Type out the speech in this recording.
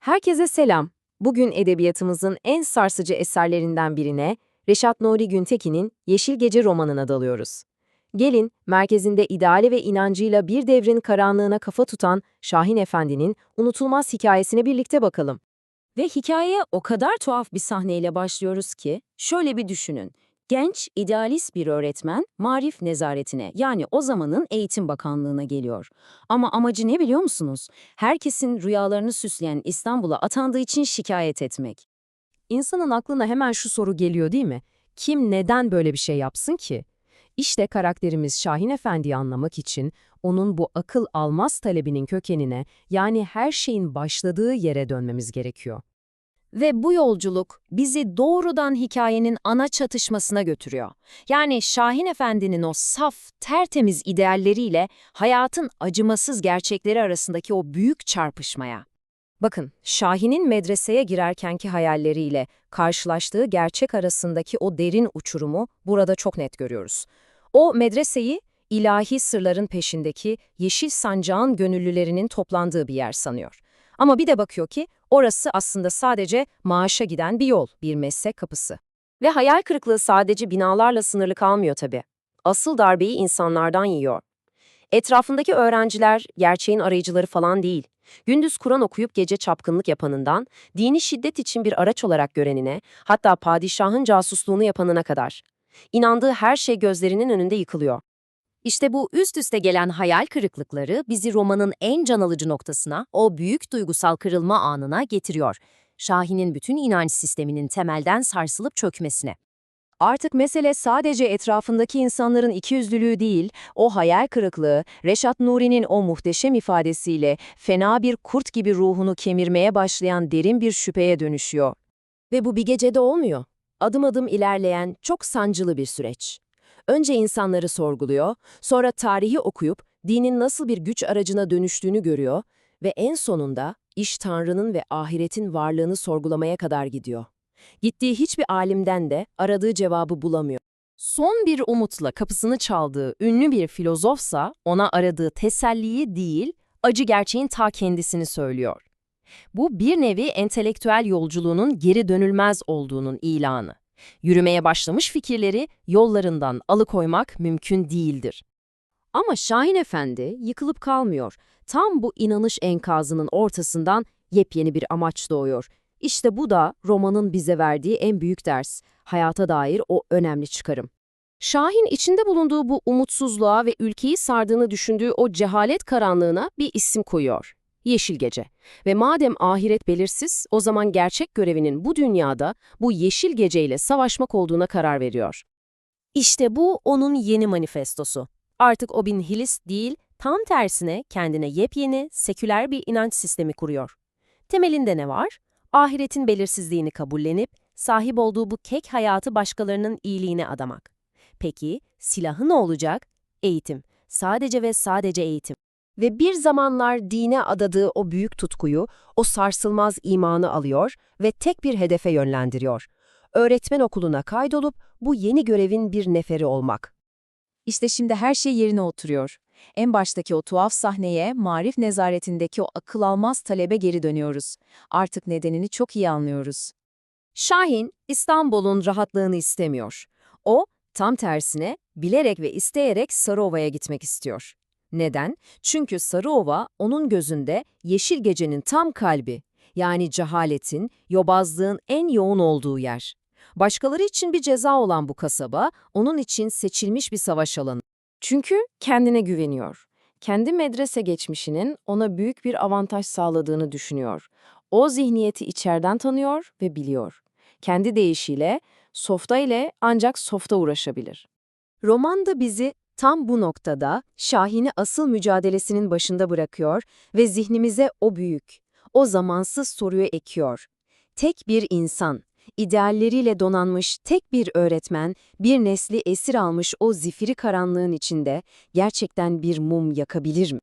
Herkese selam. Bugün edebiyatımızın en sarsıcı eserlerinden birine, Reşat Nuri Güntekin'in Yeşil Gece romanına dalıyoruz. Gelin, merkezinde ideali ve inancıyla bir devrin karanlığına kafa tutan Şahin Efendi'nin unutulmaz hikayesine birlikte bakalım. Ve hikayeye o kadar tuhaf bir sahneyle başlıyoruz ki, şöyle bir düşünün. Genç, idealist bir öğretmen, marif nezaretine yani o zamanın Eğitim Bakanlığı'na geliyor. Ama amacı ne biliyor musunuz? Herkesin rüyalarını süsleyen İstanbul'a atandığı için şikayet etmek. İnsanın aklına hemen şu soru geliyor değil mi? Kim neden böyle bir şey yapsın ki? İşte karakterimiz Şahin Efendi'yi anlamak için onun bu akıl almaz talebinin kökenine yani her şeyin başladığı yere dönmemiz gerekiyor. Ve bu yolculuk bizi doğrudan hikayenin ana çatışmasına götürüyor. Yani Şahin Efendi'nin o saf, tertemiz idealleriyle hayatın acımasız gerçekleri arasındaki o büyük çarpışmaya. Bakın, Şahin'in medreseye girerkenki hayalleriyle karşılaştığı gerçek arasındaki o derin uçurumu burada çok net görüyoruz. O medreseyi ilahi sırların peşindeki yeşil sancağın gönüllülerinin toplandığı bir yer sanıyor. Ama bir de bakıyor ki orası aslında sadece maaşa giden bir yol, bir meslek kapısı. Ve hayal kırıklığı sadece binalarla sınırlı kalmıyor tabii. Asıl darbeyi insanlardan yiyor. Etrafındaki öğrenciler gerçeğin arayıcıları falan değil. Gündüz Kur'an okuyup gece çapkınlık yapanından, dini şiddet için bir araç olarak görenine, hatta padişahın casusluğunu yapanına kadar. İnandığı her şey gözlerinin önünde yıkılıyor. İşte bu üst üste gelen hayal kırıklıkları bizi romanın en can alıcı noktasına, o büyük duygusal kırılma anına getiriyor. Şahin'in bütün inanç sisteminin temelden sarsılıp çökmesine. Artık mesele sadece etrafındaki insanların ikiyüzlülüğü değil, o hayal kırıklığı, Reşat Nuri'nin o muhteşem ifadesiyle fena bir kurt gibi ruhunu kemirmeye başlayan derin bir şüpheye dönüşüyor. Ve bu bir gecede olmuyor. Adım adım ilerleyen çok sancılı bir süreç. Önce insanları sorguluyor, sonra tarihi okuyup dinin nasıl bir güç aracına dönüştüğünü görüyor ve en sonunda iş Tanrı'nın ve ahiretin varlığını sorgulamaya kadar gidiyor. Gittiği hiçbir alimden de aradığı cevabı bulamıyor. Son bir umutla kapısını çaldığı ünlü bir filozofsa ona aradığı teselliyi değil, acı gerçeğin ta kendisini söylüyor. Bu bir nevi entelektüel yolculuğunun geri dönülmez olduğunun ilanı. Yürümeye başlamış fikirleri yollarından alıkoymak mümkün değildir. Ama Şahin Efendi yıkılıp kalmıyor. Tam bu inanış enkazının ortasından yepyeni bir amaç doğuyor. İşte bu da romanın bize verdiği en büyük ders, hayata dair o önemli çıkarım. Şahin içinde bulunduğu bu umutsuzluğa ve ülkeyi sardığını düşündüğü o cehalet karanlığına bir isim koyuyor. Yeşil Gece. Ve madem ahiret belirsiz, o zaman gerçek görevinin bu dünyada bu yeşil geceyle savaşmak olduğuna karar veriyor. İşte bu onun yeni manifestosu. Artık o bir nihilist değil, tam tersine kendine yepyeni, seküler bir inanç sistemi kuruyor. Temelinde ne var? Ahiretin belirsizliğini kabullenip, sahip olduğu bu kek hayatı başkalarının iyiliğine adamak. Peki, silahı ne olacak? Eğitim. Sadece ve sadece eğitim. Ve bir zamanlar dine adadığı o büyük tutkuyu, o sarsılmaz imanı alıyor ve tek bir hedefe yönlendiriyor. Öğretmen okuluna kaydolup bu yeni görevin bir neferi olmak. İşte şimdi her şey yerine oturuyor. En baştaki o tuhaf sahneye, marif nezaretindeki o akıl almaz talebe geri dönüyoruz. Artık nedenini çok iyi anlıyoruz. Şahin, İstanbul'un rahatlığını istemiyor. O, tam tersine, bilerek ve isteyerek Sarıova'ya gitmek istiyor. Neden? Çünkü Sarıova onun gözünde yeşil gecenin tam kalbi, yani cehaletin, yobazlığın en yoğun olduğu yer. Başkaları için bir ceza olan bu kasaba, onun için seçilmiş bir savaş alanı. Çünkü kendine güveniyor. Kendi medrese geçmişinin ona büyük bir avantaj sağladığını düşünüyor. O zihniyeti içeriden tanıyor ve biliyor. Kendi deyişiyle, softa ile ancak softa uğraşabilir. Roman da bizi tam bu noktada Şahin'i asıl mücadelesinin başında bırakıyor ve zihnimize o büyük, o zamansız soruyu ekiyor. Tek bir insan, idealleriyle donanmış tek bir öğretmen, bir nesli esir almış o zifiri karanlığın içinde gerçekten bir mum yakabilir mi?